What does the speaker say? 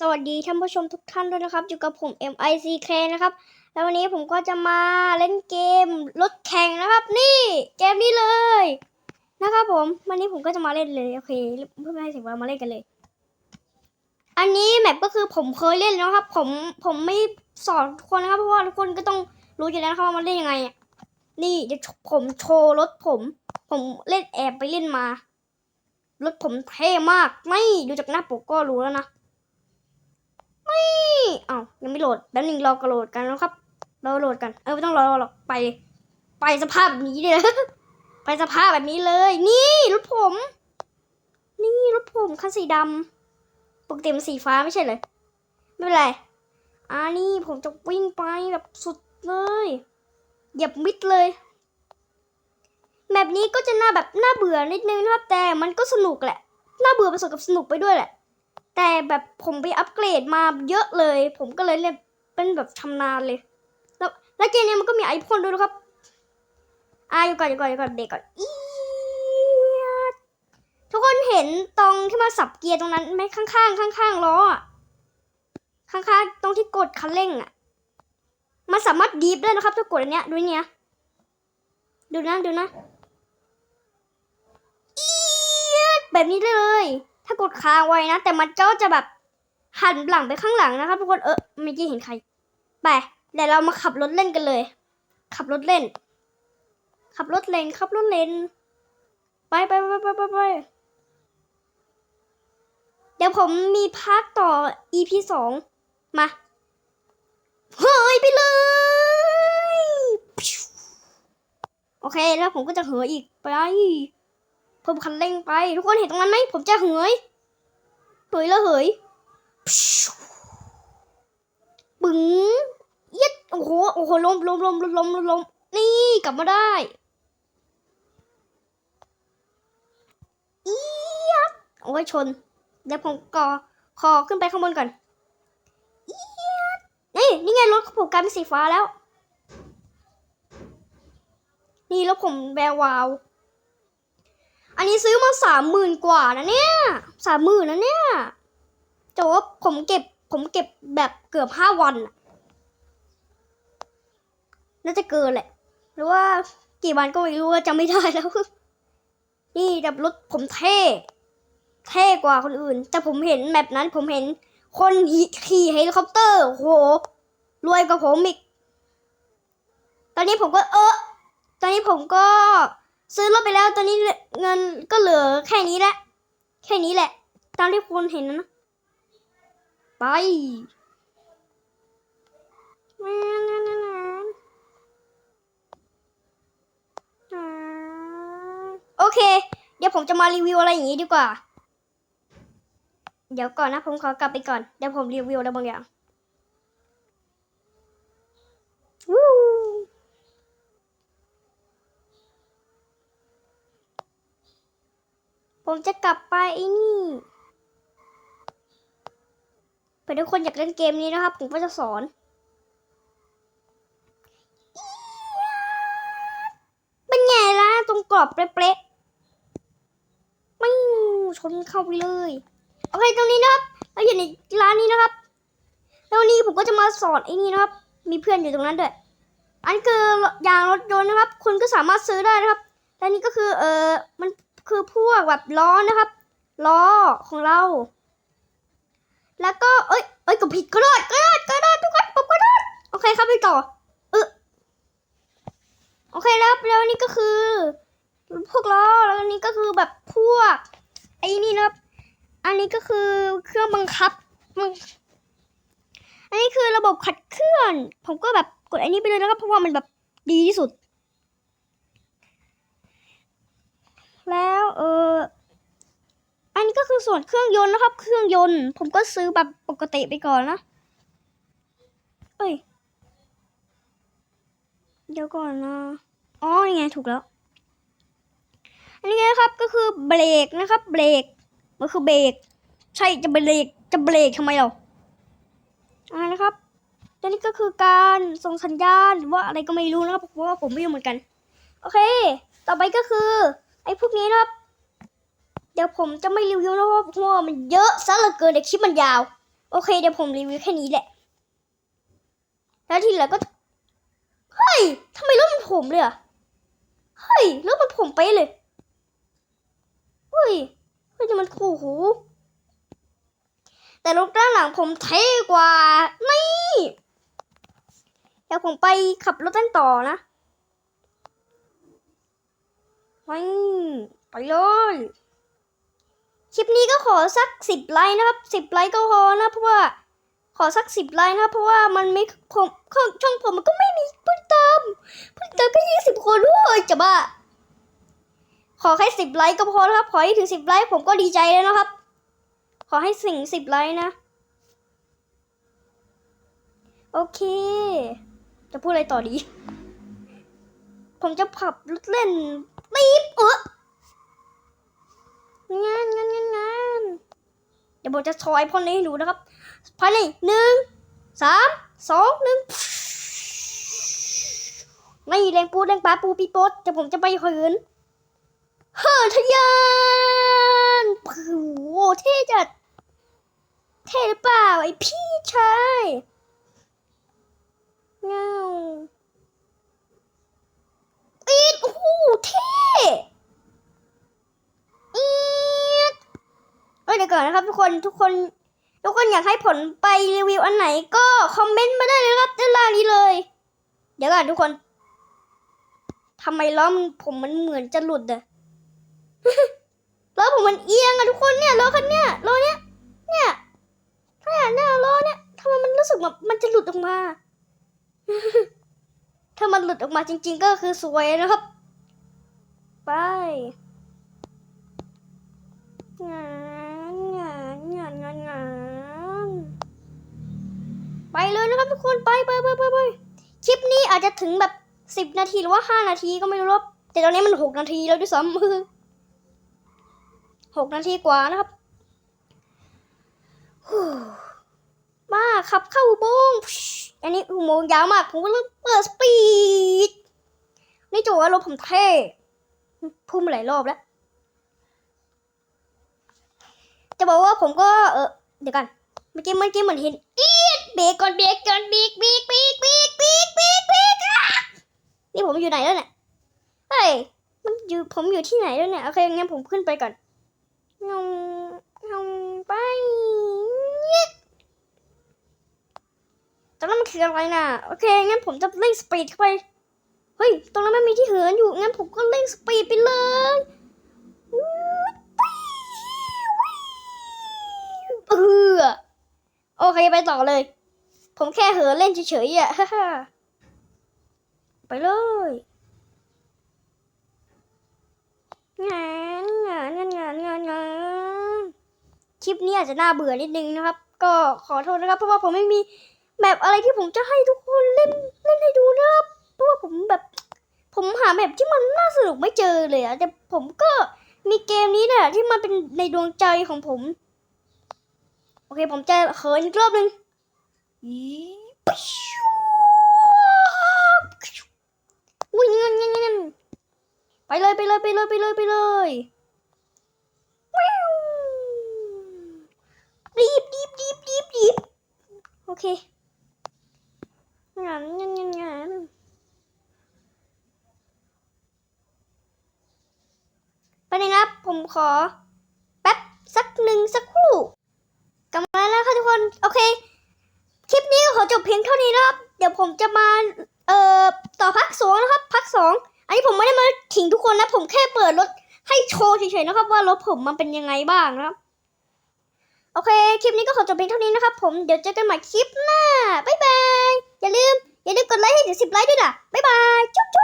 สวัสดีท่านผู้ชมทุกท่านด้วยนะครับ อยู่กับผม MICK นะครับ แล้ววันนี้ผมก็จะมาเล่นเกมรถแข่งนะครับ นี่เกมนี้เลยนะครับผม วันนี้ผมก็จะมาเล่นเลยโอเคเพื่อไม่ให้เสียเวลามาเล่นกันเลย อันนี้แมปก็คือผมเคยเล่นแล้วครับ ผมผมไม่สอนทุกคนนะครับ เพราะว่าทุกคนก็ต้องรู้อยู่แล้วนะครับว่ามันเล่นยังไง นี่เดี๋ยวผมโชว์รถผม ผมเล่นแอบไปเล่นมารถผมเท่มาก ไม่ดูจากหน้าปกก็รู้แล้วนะ ไม่อ้าวยังไม่โหลดแป๊บนึงรอกระโหลดกันนะครับเราโหลดกันเออไม่ต้องรอหรอกไป ไปสภาพแบบนี้เลยไปสภาพแบบนี้เลย นี่รถผม นี่รถผมคันสีดำปกติมันสีฟ้าไม่ใช่เลยไม่เป็นไรอ่านี่ผมจะวิ่งไปแบบสุดเลยเหยียบมิดเลยแบบนี้ก็จะน่าแบบน่าเบื่อนิดนึงนะครับแต่มันก็สนุกแหละน่าเบื่อผสมกับสนุกไปด้วยแหละ แต่แบบผมไปอัปเกรดมาเยอะเลย ผมก็เลยเล่นเป็นแบบชำนาญเลย แล้วแล้วเกมนี้มันก็มีไอพ่นด้วยนะครับอ่าอยู่ก่อนอยู่ก่อนอยู่ก่อนเด็กก่อนอี๊ดทุกคนเห็นตรงที่มาสับเกียร์ตรงนั้นไหมข้างๆข้างๆล้อข้างๆตรงที่กดคันเร่งอะมันสามารถดีฟได้นะครับถ้ากดอันเนี้ยดูเนี้ยดูนะดูนะอี๊ดแบบนี้เลย ถ้ากดค้างไว้นะ แต่มันก็จะแบบหันหลังไปข้างหลังนะครับทุกคนเออเมื่อกี้เห็นใคร ไปเดี๋ยวเรามาขับรถเล่นกันเลย ขับรถเล่น ขับรถเล่นขับรถเล่นไปไปไปไปไปไปเดี๋ยวผมมีพาร์ทต่อ EP สองมาเฮ้ยไปเลยโอเคแล้วผมก็จะเหยอีกไป เพิ่มคันเร่งไป ทุกคนเห็นตรงนั้นไหมผมจะเหยเหยแล้วเหยบึ้งย็ดโอ้โหโอ้โหลมลมลมลมลมลมนี่กลับมาได้อียัดโอ้ยชนเดี๋ยวผมก่อคอขึ้นไปข้างบนก่อนอียัดนี่นี่ไงรถผมกลายเป็นสีฟ้าแล้ว นี่แล้วผมแวววาว นนี้ซื้อมาสามหมื่นกว่านะเนี่ยสามหมื่นนะเนี่ยแต่ว่าผมเก็บผมเก็บแบบเกือบห้าวันน่าจะเกินแหละ หรือว่ากี่วันก็ไม่รู้ว่าจำไม่ได้แล้ว นี่แบบรถผมเท่เท่กว่าคนอื่น แต่ผมเห็นแบบนั้นผมเห็นคนขี่เฮลิคอปเตอร์โหรวยกว่าผมอีก ตอนนี้ผมก็เออตอนนี้ผมก็ ซื้อรถไปแล้วตอนนี้เงินก็เหลือแค่นี้แหละ แค่นี้แหละ ตามที่คุณเห็นนะ ไปโอเค เดี๋ยวผมจะมารีวิวอะไรอย่างนี้ดีกว่า เดี๋ยวก่อนนะผมขอกลับไปก่อน เดี๋ยวผมรีวิวอะไรบางอย่างวู้ ผมจะกลับไปไอ้นี่เผื่อทุกคนอยากเล่นเกมนี้นะครับ ผมก็จะสอนเป็นไงล่ะตรงกรอบเป๊ะๆไม่ชนเข้าไปเลย โอเคตรงนี้นะครับเราอยู่ในร้านนี้นะครับ แล้ววันนี้ผมก็จะมาสอนไอ้นี่นะครับ มีเพื่อนอยู่ตรงนั้นด้วย อันคือยางรถยนต์นะครับ คุณก็สามารถซื้อได้นะครับและนี่ก็คือเออมัน คือพวกแบบล้อนะครับ ล้อของเรา แล้วก็เอ้ยเอ้ยก็ผิดก็รอดก็รอดก็รอดทุกคนผมก็รอดโอเคครับไปต่อเออโอเคแล้วแล้วนี่ก็คือ พวกล้อแล้วนี้ก็คือแบบพวกไอ้นี่นะครับ อันนี้ก็คือเครื่องบังคับมันอันนี้คือระบบขัดเคลื่อน ผมก็แบบกดอันนี้ไปเลยนะครับเพราะว่ามันแบบดีที่สุด แล้วเอออันนี้ก็คือ ส่วนเครื่องยนต์นะครับ เครื่องยนต์ ผมก็ซื้อแบบปกติไปก่อนนะเอ้ยเดี๋ยวก่อนนะอ๋อนี่ไงถูกแล้ว อันนี้นะครับก็คือเบรกนะครับ เบรกมันคือเบรกใช่จะเบรกจะเบรกทำไมเราอ่านะครับตัวนี้ก็คือการส่งสัญญาณหรือว่าอะไรก็ไม่รู้นะครับเพราะว่าผมไม่รู้เหมือนกัน โอเค ต่อไปก็คือ ไอ้พวกนี้นะครับ เดี๋ยวผมจะไม่รีวิวนะเพราะว่ามันเยอะซะเหลือเกินเดี๋ยวคลิปมันยาว โอเค เดี๋ยวผมรีวิวแค่นี้แหละ แล้วทีหลือก็ เฮ้ยทำไมรถมันผมเลยอะเฮ้ยรถมันผมไปเลย เฮ้ยเฮ้ยมันคู่หู แต่รถด้านหลังผมเท่กว่า นี่เดี๋ยวผมไปขับรถตั้งต่อนะไม่ไปเลย คลิปนี้ก็ขอสักสิบไลค์นะครับสิบไลค์ก็พอนะเพราะว่า ขอสักสิบไลค์นะเพราะว่ามันไม่ผมช่องผมมันก็ไม่มีผู้ติดตามผู้ติดตามแค่ยี่สิบคนด้วยจะบ้าขอแค่สิบไลค์ก็พอนะครับขอให้ถึงสิบไลค์ผมก็ดีใจแล้วนะครับ ขอให้สิ่งสิบไลค์นะ โอเค จะพูดอะไรต่อดี ผมจะขับรถเล่นปี๊บเอองานงานงานงานเดี๋ยวผมจะซอยพ่อนี้ให้ดูนะครับภายในหนึ่งสามสองหนึ่งไม่แรงปูแรงปลาปูปีโป๊ดแต่ผมจะไปเหินเหินทะยานโอ้โหเท่จัดเท่หรือเปล่าไอพี่ชายเงาอีดโอ้โหเท่อี เดี๋ยวก่อนนะครับทุกคนทุกคน ทุกคนอยากให้ผลไปรีวิวอันไหนก็คอมเมนต์มาได้เลยครับด้านล่างนี้เลย เดี๋ยวก่อนทุกคนทำไมล้อมผมมันเหมือนจะหลุดอะล้อผมมันเอียงอะทุกคนเนี่ยล้อคันเนี้ยล้อเนี้ยเนี่ยถ้าอยากหน้าล้อเนี่ยทำไมมันรู้สึกแบบมันจะหลุดออกมา ถ้ามันหลุดออกมาจริง ๆ ก็คือสวยนะครับ ไปงานงานงานงานงาน ไปเลยนะครับทุกคนไปไปไปไปไปคลิปนี้อาจจะถึงแบบสิบนาทีหรือว่าห้านาทีก็ไม่รู้รบแต่ตอนนี้มันหกนาทีแล้วด้วยซ้ำหกนาทีกว่านะครับมาขับเข้าอุโมงค์อันนี้อุโมงค์ยาวมากผมก็เลยเปิดสปีดนี่จูว่ารถผมเท่พุ่มมาหลายรอบแล้ว จะบอกว่าผมก็เออเดี๋ยวกันเมื่อกี้เมื่อกี้เหมือนเห็นอีด เบรกก่อนเบรกก่อนเบรกเบรกเบรกเบรกเบรกเบรกเบรกนี่ผมอยู่ไหนแล้วเนี่ยเฮ้ยมันอยู่ผมอยู่ที่ไหนแล้วเนี่ยโอเคงั้นผมขึ้นไปก่อนงงงงไปเนี่ยตรงนั้นมันคืออะไรน่ะโอเคงั้นผมจะเร่งสปีดเข้าไปเฮ้ยตรงนั้นมันมีที่เหินอยู่งั้นผมก็เร่งสปีดไปเลยเออโอเคไปต่อเลย ผมแค่เหินเล่นเฉยๆอะไปเลยงานงานงานงานงานงานคลิปนี้อาจจะน่าเบื่อนิดนึงนะครับ ก็ขอโทษนะครับ เพราะว่าผมไม่มีแบบอะไรที่ผมจะให้ทุกคนเล่นเล่นให้ดูนะครับเพราะว่าผมแบบ ผมหาแบบที่มันน่าสนุกไม่เจอเลยอะแต่ผมก็มีเกมนี้นี่ยที่มันเป็นในดวงใจของผม โอเค ผมจะเขินอีกรอบหนึ่ง อีปิ๊วอุ้ยเงินเงินเงินไปเลยไปเลยไปเลยไปเลยไปเลยรีบรีบรีบรีบรีบโอเคงานงานงานงานไปเลยนะครับผมขอ แป๊บ สักหนึ่งสักครู่กลับมาแล้วค่ะทุกคน โอเค ลิปนี้ก็ขอจบเพียงเท่านี้นะครับ เดี๋ยวผมจะมาเอ่อต่อพักสองนะครับพักสองอันนี้ผมไม่ได้มาถิงทุกคนนะ ผมแค่เปิดรถให้โชว์เฉยๆนะครับ ว่ารถผมมันเป็นยังไงบ้างนะครับ โอเค คลิปนี้ก็ขอจบเพียงเท่านี้นะครับผมเดี๋ยวเจอกันใหม่คลิปหน้าบ๊ายบายอย่าลืมอย่าลืมกดไลค์ให้ถึงสิบไลค์ด้วยนะบ๊ายบายจุ๊บจุ๊บ